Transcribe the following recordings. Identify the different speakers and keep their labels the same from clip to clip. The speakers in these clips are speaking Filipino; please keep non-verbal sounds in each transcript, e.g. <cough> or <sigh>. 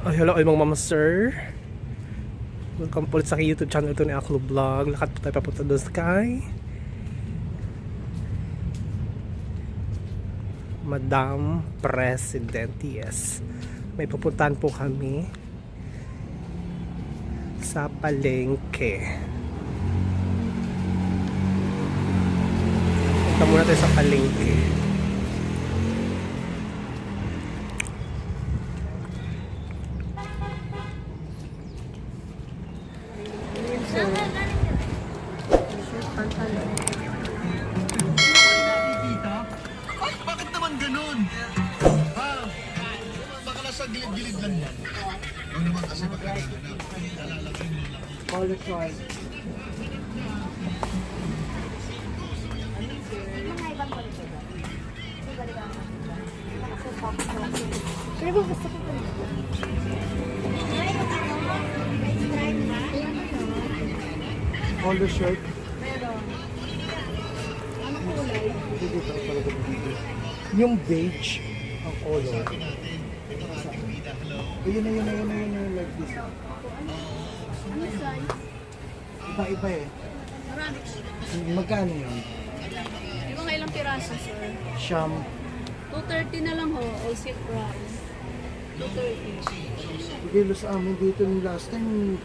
Speaker 1: Oh, hello ay mga mama sir. Welcome po sa YouTube channel ito ni Aklo Vlog. Lakad po tayo papunta doon sa kay Madam President, yes. May pupuntahan po kami sa palengke. Punta muna tayo sa palengke.
Speaker 2: Gilid-gilid lang yan. Huwag naman kasi magkakaganap. Nalalaki mo lang.
Speaker 3: Pero gusto ko pa
Speaker 1: Polo shirt. Yung beige ang color.
Speaker 4: Ayun na yun na yun na yun na yun like this.
Speaker 3: Ano size?
Speaker 4: Iba-iba eh. Magkano yun?
Speaker 3: Di ba ilang piraso, sir?
Speaker 4: Sham.
Speaker 3: 230 na lang ho, all set price. 230.
Speaker 4: Bigay sa amin dito yung last time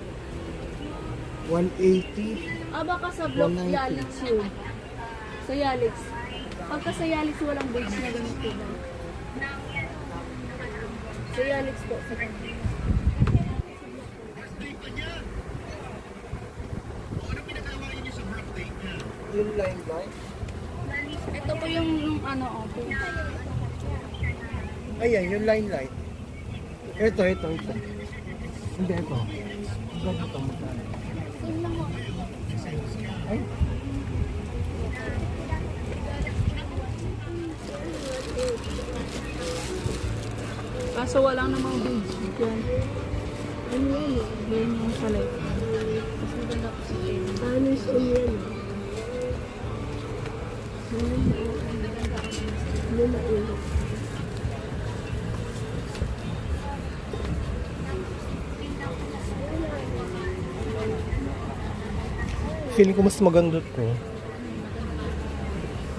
Speaker 4: 180.
Speaker 3: Ah, baka sa block
Speaker 4: 190.
Speaker 3: Yalix yun. Sa Yalix. Pagka sa Yalix, walang beige na ganito ba? Sa Yalix po, sa.
Speaker 4: Yung line line.
Speaker 3: Ito po yung, yung ano, oh, po.
Speaker 4: Ayan, yung line line. Ito, ito, ito. Hindi, ito. Ito, ito,
Speaker 3: lang ho.
Speaker 4: Ay,
Speaker 3: Kaso wala namang beige dyan. Ano yan? Yan yung palay. Mas maganda ko sa akin. Ano yung yan? Ano na ulo?
Speaker 1: Feeling ko mas maganda to.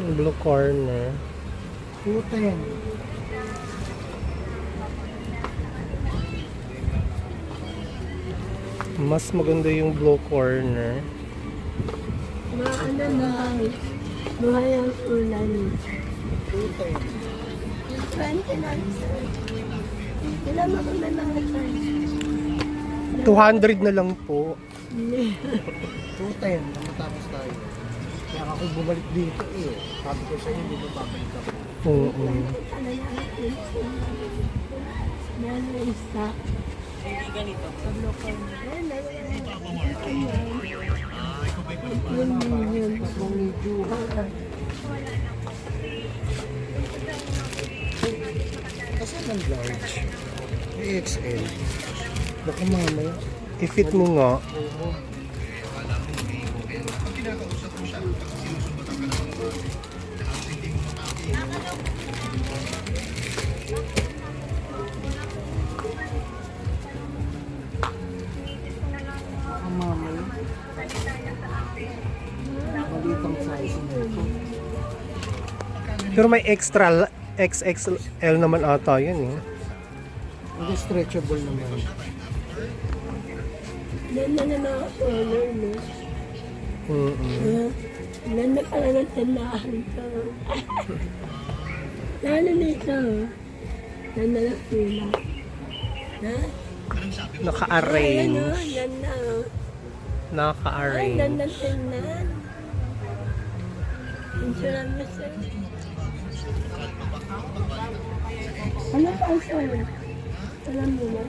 Speaker 1: Yung blue corner.
Speaker 4: puta yan.
Speaker 1: Mas maganda yung blue corner.
Speaker 3: Maano na buhay ang ulan.
Speaker 4: Puta yan.
Speaker 3: Yung 20 na Ilan mo na mga
Speaker 1: 200 na lang po.
Speaker 4: Puta yan. Namatapos tayo. Kaya ako bumalik dito eh. Sabi ko sa inyo, hindi ba babalik ako?
Speaker 1: Oo.
Speaker 3: Meron na isa. Sa local. Yun, yun, yun.
Speaker 4: Medyo Kasi ng large. XL. Baka mamaya.
Speaker 1: I-fit mo nga. Pero may extra XXL naman ata yun eh.
Speaker 4: Hindi stretchable naman.
Speaker 3: Yan na na color, no?
Speaker 1: Mm-mm.
Speaker 3: Yan na pala ng tindahan to. <laughs> Lalo nito. Yan na lang pila. Ha?
Speaker 1: Naka-arrange.
Speaker 3: Yan na. oh. Ay, yan
Speaker 1: Naka-arrange.
Speaker 3: na tindahan. Insurance mo sir. Ano pa ang sir? Alam mo na?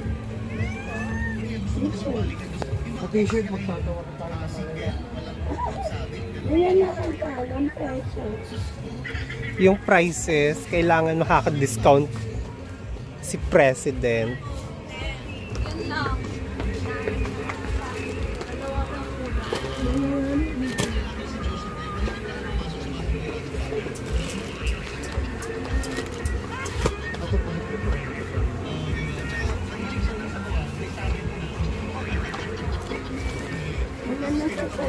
Speaker 4: Sa t-shirt, magtatawa na tayo malala.
Speaker 3: Wala na ang talang presyo.
Speaker 1: Yung prices, kailangan makaka-discount si President.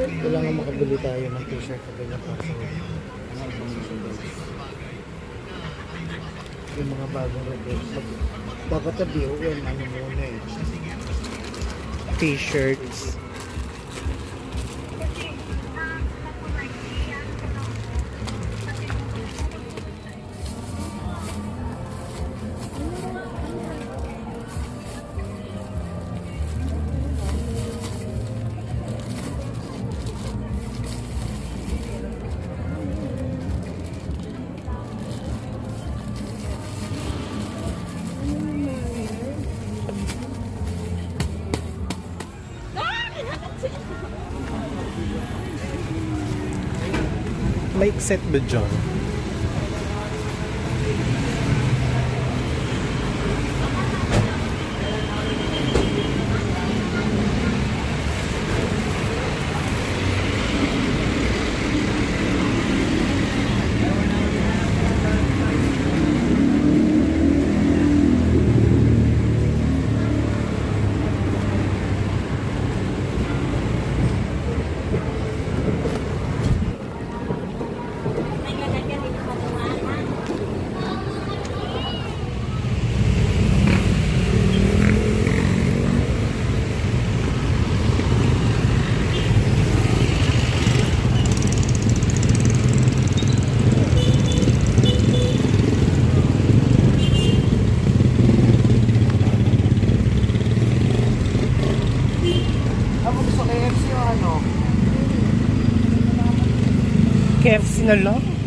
Speaker 4: Kailangan makabili tayo ng t-shirt na ganyan ibang susunod. Yung mga bagong. Pag- Dapat na BOM, ano muna eh.
Speaker 2: T-shirts. May set ba
Speaker 4: Ako gusto KFC o ano?
Speaker 2: KFC na lang?